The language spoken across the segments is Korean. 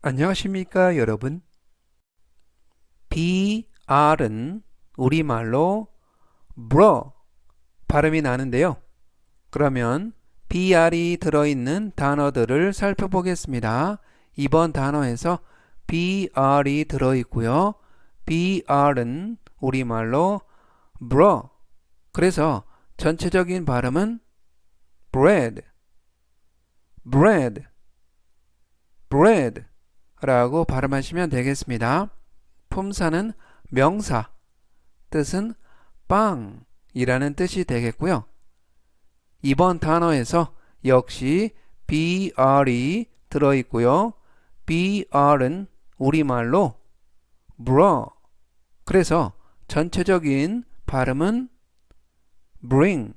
안녕하십니까 여러분? BR은 우리말로 bro 발음이 나는데요. 그러면 BR이 들어있는 단어들을 살펴보겠습니다. 이번 단어에서 BR이 들어있고요. BR은 우리말로 bro. 그래서 전체적인 발음은 bread. bread. bread 라고 발음하시면 되겠습니다. 품사는 명사, 뜻은 빵이라는 뜻이 되겠고요. 이번 단어에서 역시 br이 들어있고요. br은 우리말로 bro. 그래서 전체적인 발음은 bring,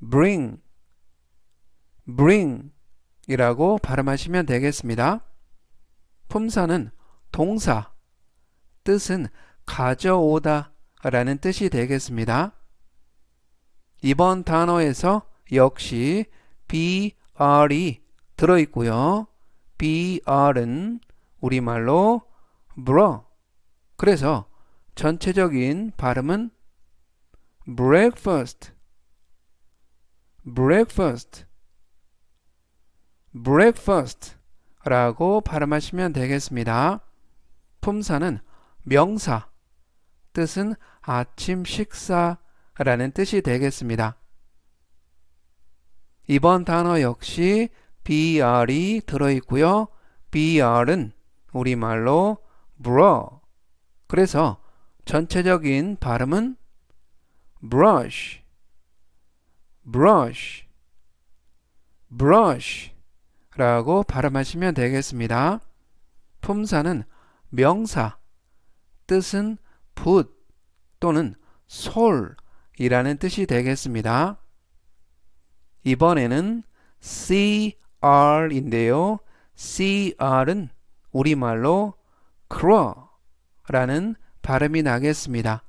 bring, bring 이라고 발음하시면 되겠습니다. 품사는 동사, 뜻은 가져오다 라는 뜻이 되겠습니다. 이번 단어에서 역시 br이 들어있고요. br은 우리말로 bro. 그래서 전체적인 발음은 breakfast, breakfast, breakfast 라고 발음하시면 되겠습니다. 품사는 명사, 뜻은 아침 식사라는 뜻이 되겠습니다. 이번 단어 역시 br이 들어있고요. br은 우리말로 bro. 그래서 전체적인 발음은 brush, brush, brush 라고 발음하시면 되겠습니다. 품사는 명사, 뜻은 붓 또는 솔 이라는 뜻이 되겠습니다. 이번에는 cr인데요. cr은 우리말로 crow라는 발음이 나겠습니다.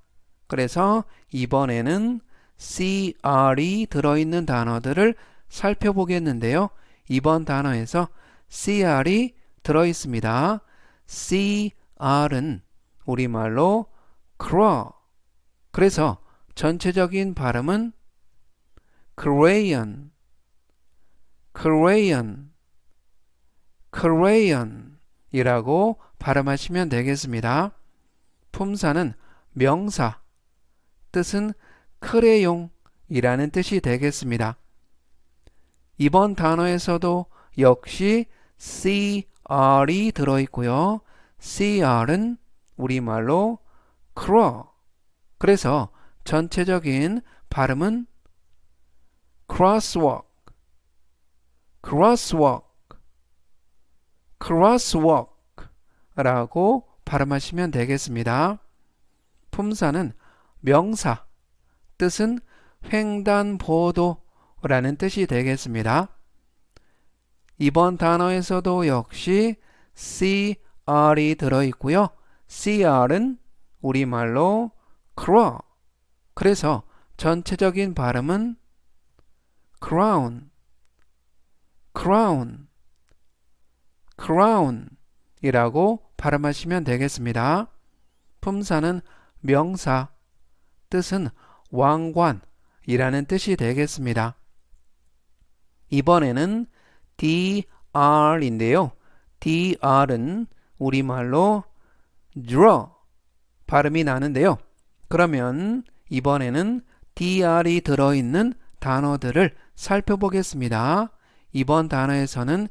그래서 이번에는 cr이 들어있는 단어들을 살펴보겠는데요. 이번 단어에서 cr이 들어 있습니다. cr은 우리말로 craw. 그래서 전체적인 발음은 crayon, crayon, crayon 이라고 발음하시면 되겠습니다. 품사는 명사, 뜻은 크레용이라는 뜻이 되겠습니다. 이번 단어에서도 역시 cr이 들어있고요. cr은 우리말로 crow. 그래서 전체적인 발음은 crosswalk, crosswalk, crosswalk 라고 발음하시면 되겠습니다. 품사는 명사, 뜻은 횡단보도 라는 뜻이 되겠습니다. 이번 단어에서도 역시 cr이 들어있고요. cr은 우리말로 crow. 그래서 전체적인 발음은 crown, crown, crown 이라고 발음하시면 되겠습니다. 품사는 명사, 뜻은 왕관이라는 뜻이 되겠습니다. 이번에는 dr인데요. dr은 우리말로 draw 발음이 나는데요. 그러면 이번에는 dr이 들어있는 단어들을 살펴보겠습니다. 이번 단어에서는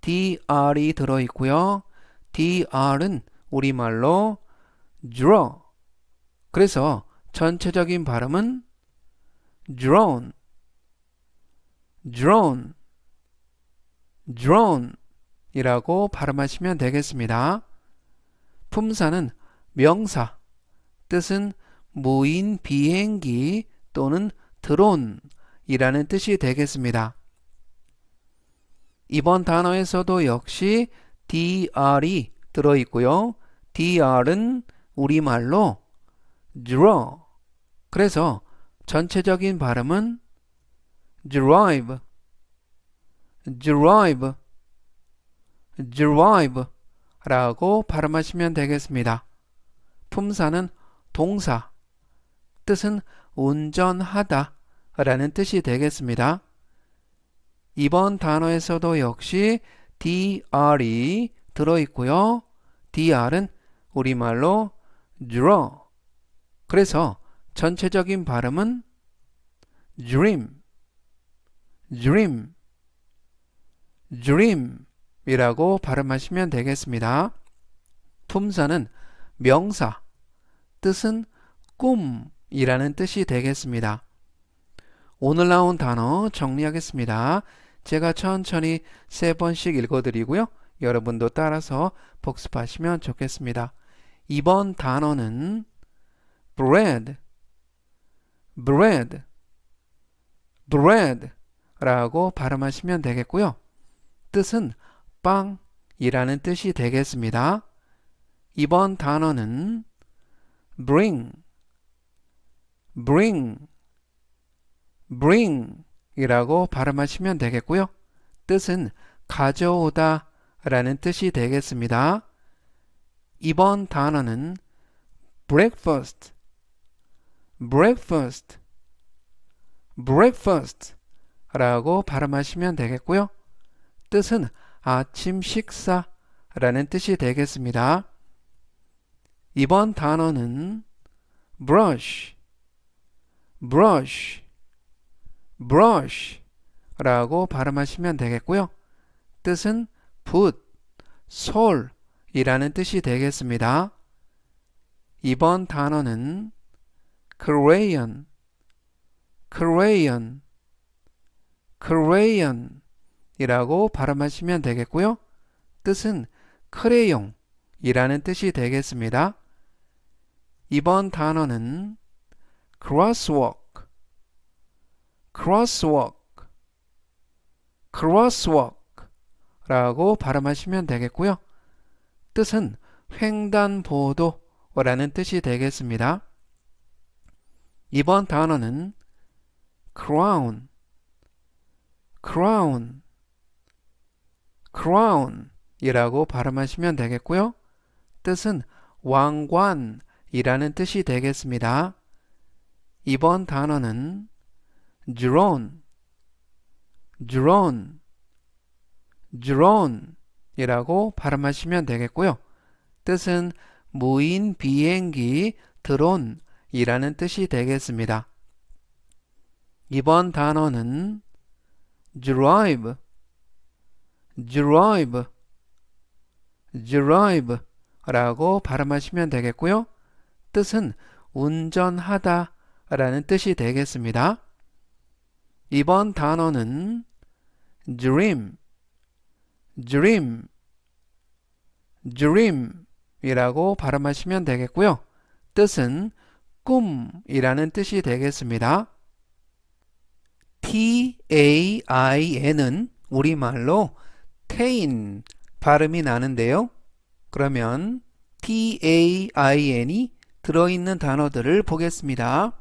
dr이 들어있고요. dr은 우리말로 draw 그래서 전체적인 발음은 drawn drone, drone 이라고 발음하시면 되겠습니다. 품사는 명사, 뜻은 무인 비행기 또는 드론 이라는 뜻이 되겠습니다. 이번 단어에서도 역시 dr이 들어있고요. dr은 우리말로 draw. 그래서 전체적인 발음은 drive, drive, drive 라고 발음하시면 되겠습니다. 품사는 동사, 뜻은 운전하다 라는 뜻이 되겠습니다. 이번 단어에서도 역시 dr이 들어있고요. dr은 우리말로 draw. 그래서 전체적인 발음은 dream, dream, dream 이라고 발음하시면 되겠습니다. 품사는 명사, 뜻은 꿈이라는 뜻이 되겠습니다. 오늘 나온 단어 정리하겠습니다. 제가 천천히 세 번씩 읽어드리고요. 여러분도 따라서 복습하시면 좋겠습니다. 이번 단어는 bread, bread, bread 라고 발음하시면 되겠고요. 뜻은 빵이라는 뜻이 되겠습니다. 이번 단어는 bring, bring, bring 이라고 발음하시면 되겠고요. 뜻은 가져오다 라는 뜻이 되겠습니다. 이번 단어는 breakfast, breakfast, breakfast 라고 발음하시면 되겠고요. 뜻은 아침 식사 라는 뜻이 되겠습니다. 이번 단어는 brush, brush, brush 라고 발음하시면 되겠고요. 뜻은 붓, 솔이라는 뜻이 되겠습니다. 이번 단어는 crayon, crayon, crayon 이라고 발음하시면 되겠고요. 뜻은 크레용 이라는 뜻이 되겠습니다. 이번 단어는 crosswalk, crosswalk, crosswalk 라고 발음하시면 되겠고요. 뜻은 횡단보도라는 뜻이 되겠습니다. 이번 단어는 crown, crown, crown 이라고 발음하시면 되겠고요. 뜻은 왕관이라는 뜻이 되겠습니다. 이번 단어는 drone, drone, drone 이라고 발음하시면 되겠고요. 뜻은 무인 비행기 드론 이라는 뜻이 되겠습니다. 이번 단어는 drive, drive, drive 라고 발음하시면 되겠고요. 뜻은 운전하다 라는 뜻이 되겠습니다. 이번 단어는 dream, dream, dream 이라고 발음하시면 되겠고요. 뜻은 꿈이라는 뜻이 되겠습니다. T-A-I-N은 우리말로 태인 발음이 나는데요. 그러면 T-A-I-N이 들어있는 단어들을 보겠습니다.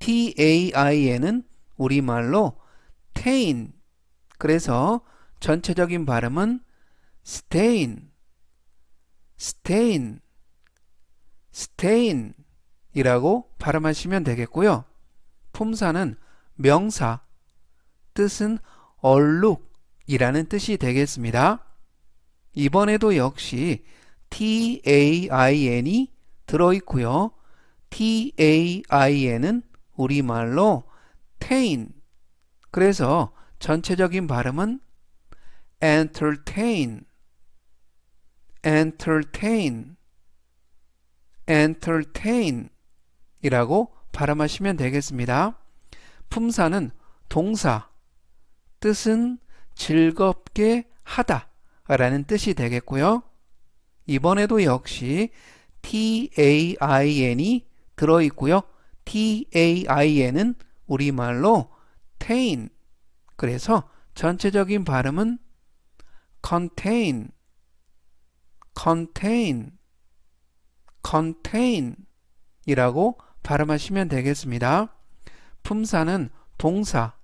T-A-I-N은 우리말로 태인 그래서 전체적인 발음은 stain, stain, stain 이라고 발음하시면 되겠고요. 품사는 명사, 뜻은 얼룩이라는 뜻이 되겠습니다. 이번에도 역시 tain이 들어있고요. tain은 우리말로 tain. 그래서 전체적인 발음은 entertain, entertain, entertain 이라고 발음하시면 되겠습니다. 품사는 동사, 뜻은 즐겁게 하다 라는 뜻이 되겠고요. 이번에도 역시 tain이 들어있고요. tain은 우리말로 tain 그래서 전체적인 발음은 contain, contain, contain 이라고 발음하시면 되겠습니다. 품사는 동사,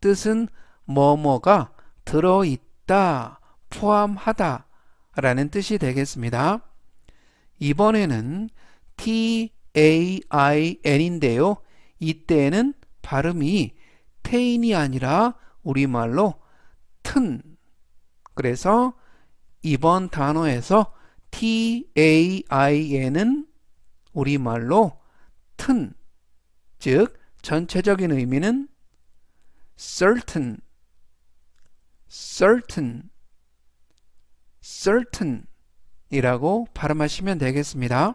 뜻은 뭐뭐가 들어있다, 포함하다 라는 뜻이 되겠습니다. 이번에는 tain인데요. 이때는 발음이 태인이 아니라 우리말로 튼. 그래서 이번 단어에서 tain은 우리말로 튼. 즉 전체적인 의미는 certain, certain, certain 이라고 발음하시면 되겠습니다.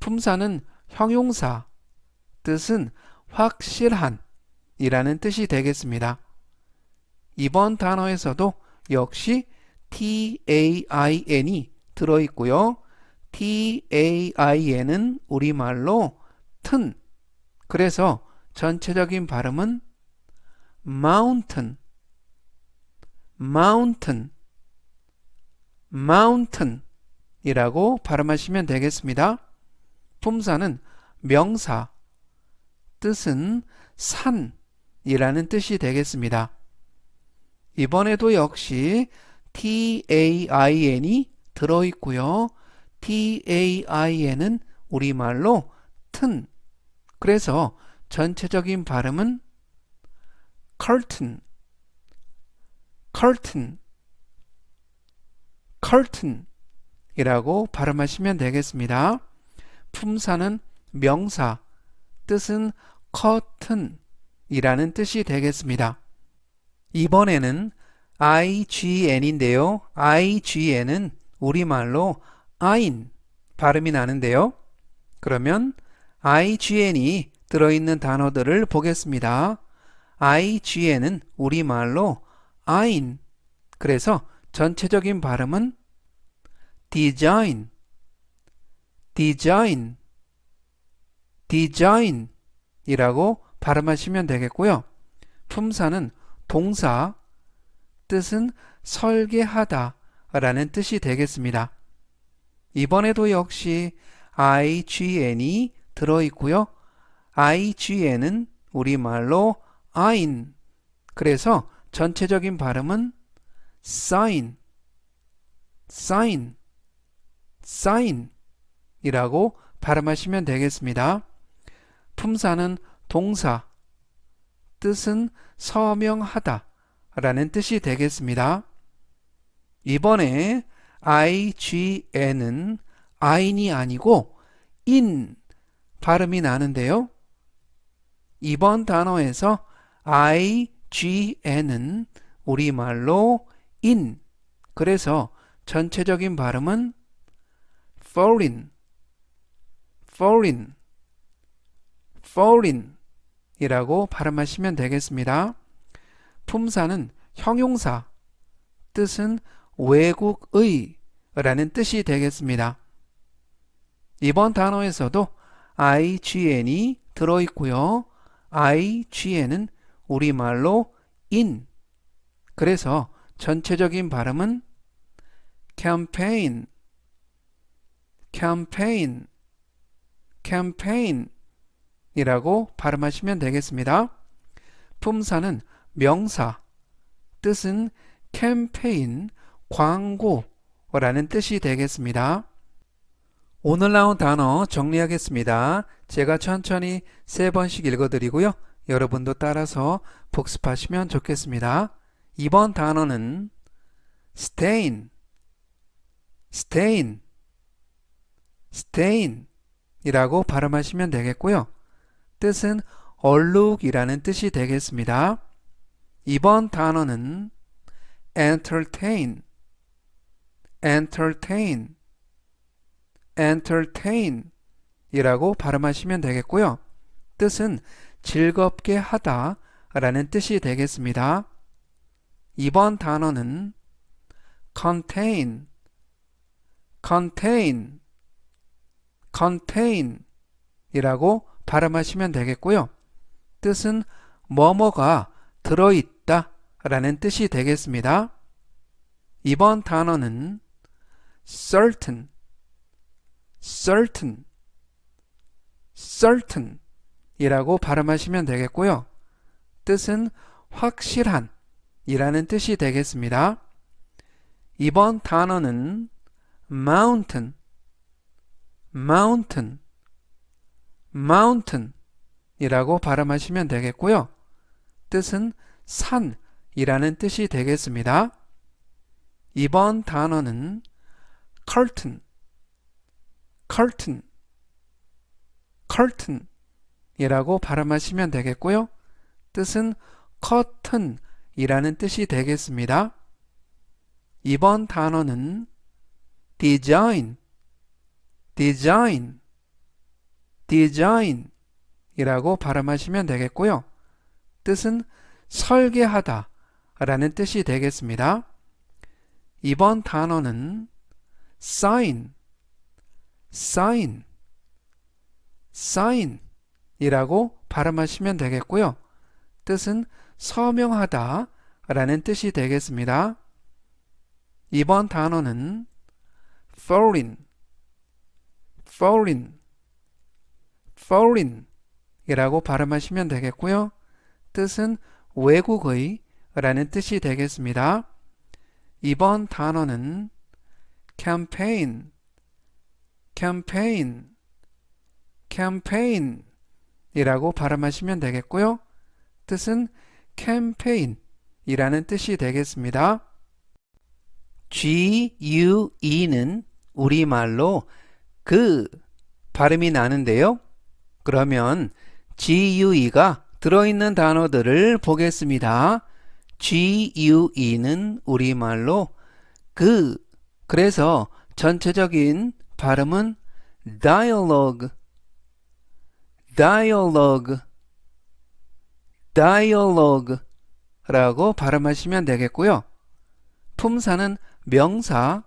품사는 형용사, 뜻은 확실한 이라는 뜻이 되겠습니다. 이번 단어에서도 역시 tain이 들어있고요. tain은 우리말로 튼, 그래서 전체적인 발음은 mountain, mountain, mountain 이라고 발음하시면 되겠습니다. 품사는 명사, 뜻은 산이라는 뜻이 되겠습니다. 이번에도 역시 tain이 들어있고요. tain은 우리말로 튼. 그래서 전체적인 발음은 curtain, curtain, curtain 이라고 발음하시면 되겠습니다. 품사는 명사, 뜻은 curtain 이라는 뜻이 되겠습니다. 이번에는 IGN인데요. IGN은 우리말로 아인 발음이 나는데요. 그러면 IGN이 들어있는 단어들을 보겠습니다. IGN은 우리말로 아인 그래서 전체적인 발음은 design, design, design 이라고 발음하시면 되겠고요. 품사는 동사, 뜻은 설계하다 라는 뜻이 되겠습니다. 이번에도 역시 IGN이 들어있고요. IGN은 우리말로 아인 그래서 전체적인 발음은 sign, sign, sign 이라고 발음하시면 되겠습니다. 품사는 동사, 뜻은 서명하다 라는 뜻이 되겠습니다. 이번에 IGN은 아인이 아니고 in 발음이 나는데요. 이번 단어에서 IGN은 우리말로 in 그래서 전체적인 발음은 foreign, foreign, foreign 이라고 발음하시면 되겠습니다. 품사는 형용사, 뜻은 외국의 라는 뜻이 되겠습니다. 이번 단어에서도 IGN이 들어있고요. IGN은 우리말로 in. 그래서 전체적인 발음은 campaign, campaign, campaign 이라고 발음하시면 되겠습니다. 품사는 명사, 뜻은 캠페인, 광고라는 뜻이 되겠습니다. 오늘 나온 단어 정리하겠습니다. 제가 천천히 세 번씩 읽어드리고요. 여러분도 따라서 복습하시면 좋겠습니다. 이번 단어는 stain, stain, stain 이라고 발음하시면 되겠고요. 뜻은 얼룩이라는 뜻이 되겠습니다. 이번 단어는 entertain, entertain, entertain 이라고 발음하시면 되겠고요. 뜻은 즐겁게 하다 라는 뜻이 되겠습니다. 이번 단어는 contain, contain, contain 이라고 발음하시면 되겠고요. 뜻은 뭐뭐가 들어있다 라는 뜻이 되겠습니다. 이번 단어는 certain, certain, certain 이라고 발음하시면 되겠고요. 뜻은 확실한 이라는 뜻이 되겠습니다. 이번 단어는 mountain, mountain, mountain 이라고 발음하시면 되겠고요. 뜻은 산이라는 뜻이 되겠습니다. 이번 단어는 curtain, curtain, curtain 이라고 발음하시면 되겠고요. 뜻은 curtain 이라는 뜻이 되겠습니다. 이번 단어는 design, design, design 이라고 발음하시면 되겠고요. 뜻은 설계하다 라는 뜻이 되겠습니다. 이번 단어는 sign, sign, sign 이라고 발음하시면 되겠고요. 뜻은 서명하다 라는 뜻이 되겠습니다. 이번 단어는 foreign, foreign, foreign 이라고 발음하시면 되겠고요. 뜻은 외국의 라는 뜻이 되겠습니다. 이번 단어는 campaign, campaign, campaign 이라고 발음하시면 되겠고요. 뜻은 캠페인 이라는 뜻이 되겠습니다. GUE는 우리말로 그 발음이 나는데요. 그러면 GUE가 들어있는 단어들을 보겠습니다. GUE는 우리말로 그 그래서 전체적인 발음은 dialogue, dialogue, dialogue 라고 발음하시면 되겠고요. 품사는 명사,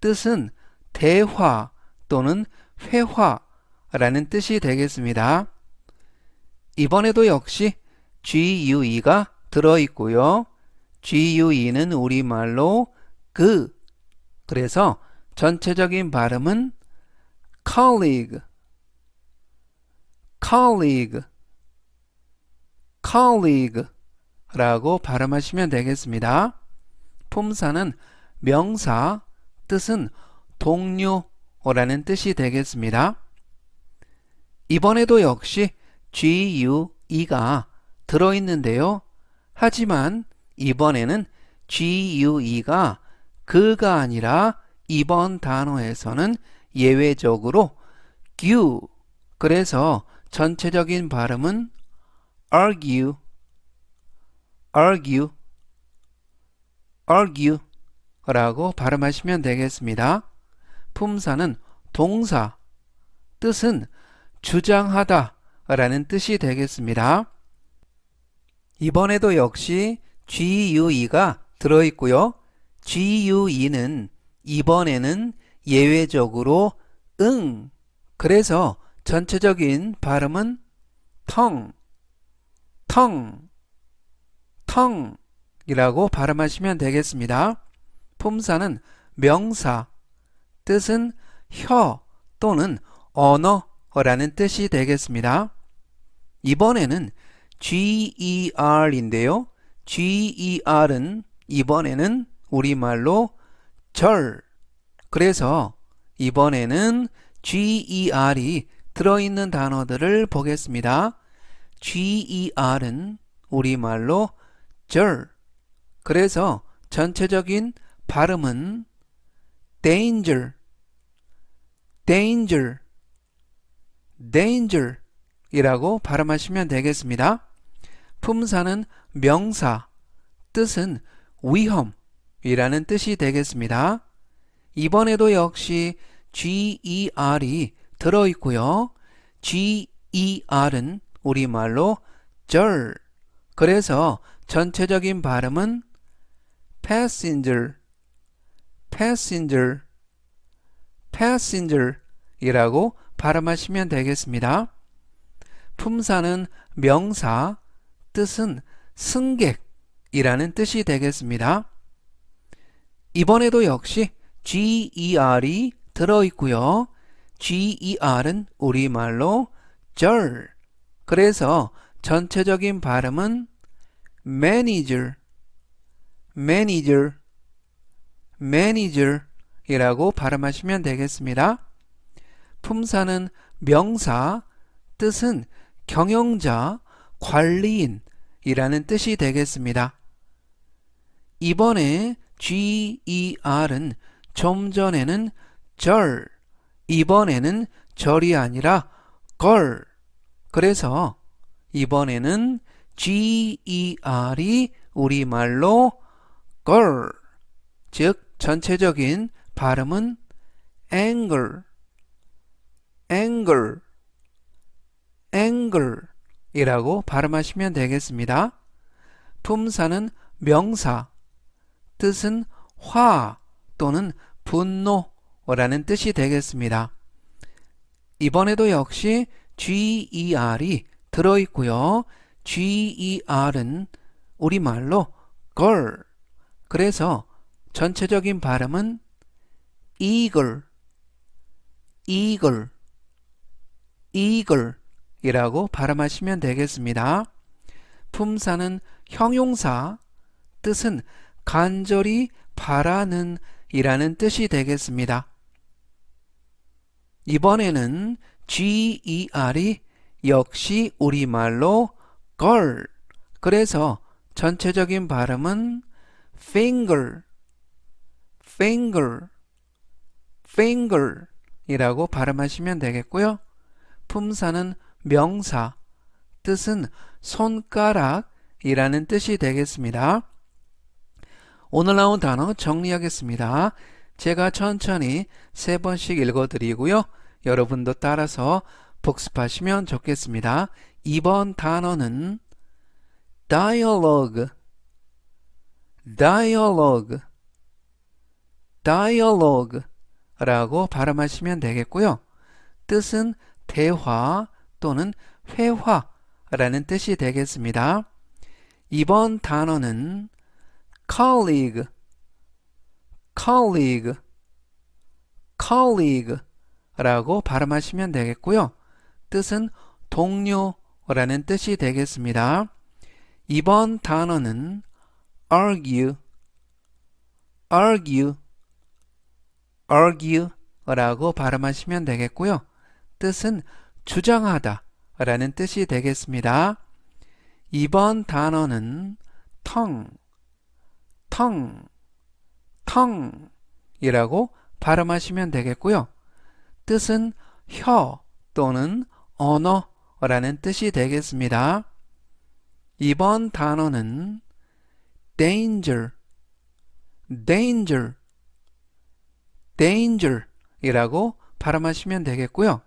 뜻은 대화 또는 회화라는 뜻이 되겠습니다. 이번에도 역시 GUE가 들어있고요. GUE는 우리말로 그, 그래서 전체적인 발음은 colleague, colleague, colleague 라고 발음하시면 되겠습니다. 품사는 명사, 뜻은 동료라는 뜻이 되겠습니다. 이번에도 역시 GUE가 들어있는데요. 하지만 이번에는 GUE가 그가 아니라 이번 단어에서는 예외적으로 GU 그래서 전체적인 발음은 argue, argue, argue 라고 발음하시면 되겠습니다. 품사는 동사, 뜻은 주장하다 라는 뜻이 되겠습니다. 이번에도 역시 GUE가 들어있고요. GUE는 이번에는 예외적으로 응, 그래서 전체적인 발음은 텅, 텅, 텅 이라고 발음하시면 되겠습니다. 품사는 명사, 뜻은 혀 또는 언어라는 뜻이 되겠습니다. 이번에는 GER인데요. GER은 이번에는 우리말로 절. 그래서 이번에는 GER이 들어있는 단어들을 보겠습니다. GER은 우리말로 절. 그래서 전체적인 발음은 danger, danger, danger 이라고 발음하시면 되겠습니다. 품사는 명사, 뜻은 위험 이라는 뜻이 되겠습니다. 이번에도 역시 GER이 들어있고요. GER은 우리말로 절. 그래서 전체적인 발음은 passenger, passenger, passenger 이라고 발음하시면 되겠습니다. 품사는 명사, 뜻은 승객이라는 뜻이 되겠습니다. 이번에도 역시 GER이 들어있고요. GER은 우리말로 절. 그래서 전체적인 발음은 manager, manager, manager 이라고 발음하시면 되겠습니다. 품사는 명사, 뜻은 경영자, 관리인 이라는 뜻이 되겠습니다. 이번에 GER은 좀 전에는 절, 이번에는 절이 아니라 걸. 그래서 이번에는 GER이 우리말로 걸, 즉 전체적인 발음은 anger, anger, anger 이라고 발음하시면 되겠습니다. 품사는 명사, 뜻은 화 또는 분노라는 뜻이 되겠습니다. 이번에도 역시 GER이 들어있고요. GER은 우리말로 걸. 그래서 전체적인 발음은 eagle, eagle, eagle 이라고 발음하시면 되겠습니다. 품사는 형용사, 뜻은 간절히 바라는 이라는 뜻이 되겠습니다. 이번에는 GER이 역시 우리말로 걸. 그래서 전체적인 발음은 finger, finger, finger 이라고 발음하시면 되겠고요. 품사는 명사, 뜻은 손가락이라는 뜻이 되겠습니다. 오늘 나온 단어 정리하겠습니다. 제가 천천히 세 번씩 읽어드리고요. 여러분도 따라서 복습하시면 좋겠습니다. 이번 단어는 dialogue, dialogue, dialogue 라고 발음하시면 되겠고요. 뜻은 대화 또는 회화라는 뜻이 되겠습니다. 이번 단어는 colleague, colleague, colleague 라고 발음하시면 되겠고요. 뜻은 동료라는 뜻이 되겠습니다. 이번 단어는 argue, argue, argue 라고 발음하시면 되겠고요. 뜻은 주장하다 라는 뜻이 되겠습니다. 이번 단어는 tongue, tongue, tongue 이라고 발음하시면 되겠고요. 뜻은 혀 또는 언어라는 뜻이 되겠습니다. 이번 단어는 danger, danger, danger 이라고 발음하시면 되겠고요.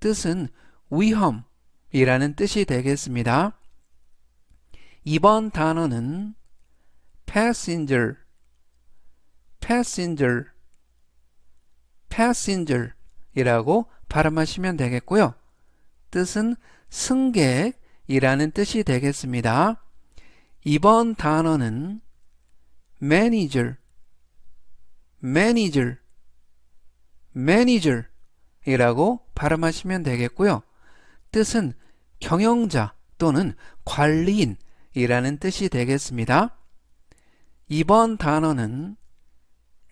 뜻은 위험이라는 뜻이 되겠습니다. 이번 단어는 passenger, passenger, passenger 이라고 발음하시면 되겠고요. 뜻은 승객이라는 뜻이 되겠습니다. 이번 단어는 manager, manager, manager 이라고 발음하시면 되겠고요. 뜻은 경영자 또는 관리인 이라는 뜻이 되겠습니다. 이번 단어는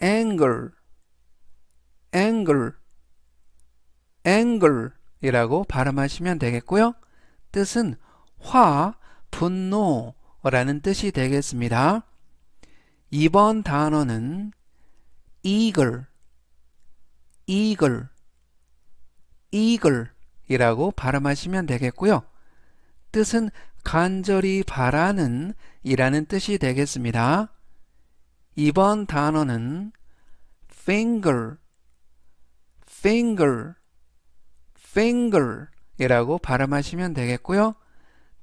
anger, anger, anger 이라고 발음하시면 되겠고요. 뜻은 화, 분노라는 뜻이 되겠습니다. 이번 단어는 eager, eager, eager 이라고 발음하시면 되겠고요. 뜻은 간절히 바라는 이라는 뜻이 되겠습니다. 이번 단어는 finger, finger, finger 이라고 발음하시면 되겠고요.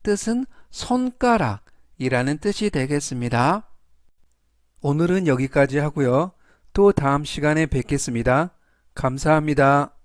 뜻은 손가락 이라는 뜻이 되겠습니다. 오늘은 여기까지 하고요. 또 다음 시간에 뵙겠습니다. 감사합니다.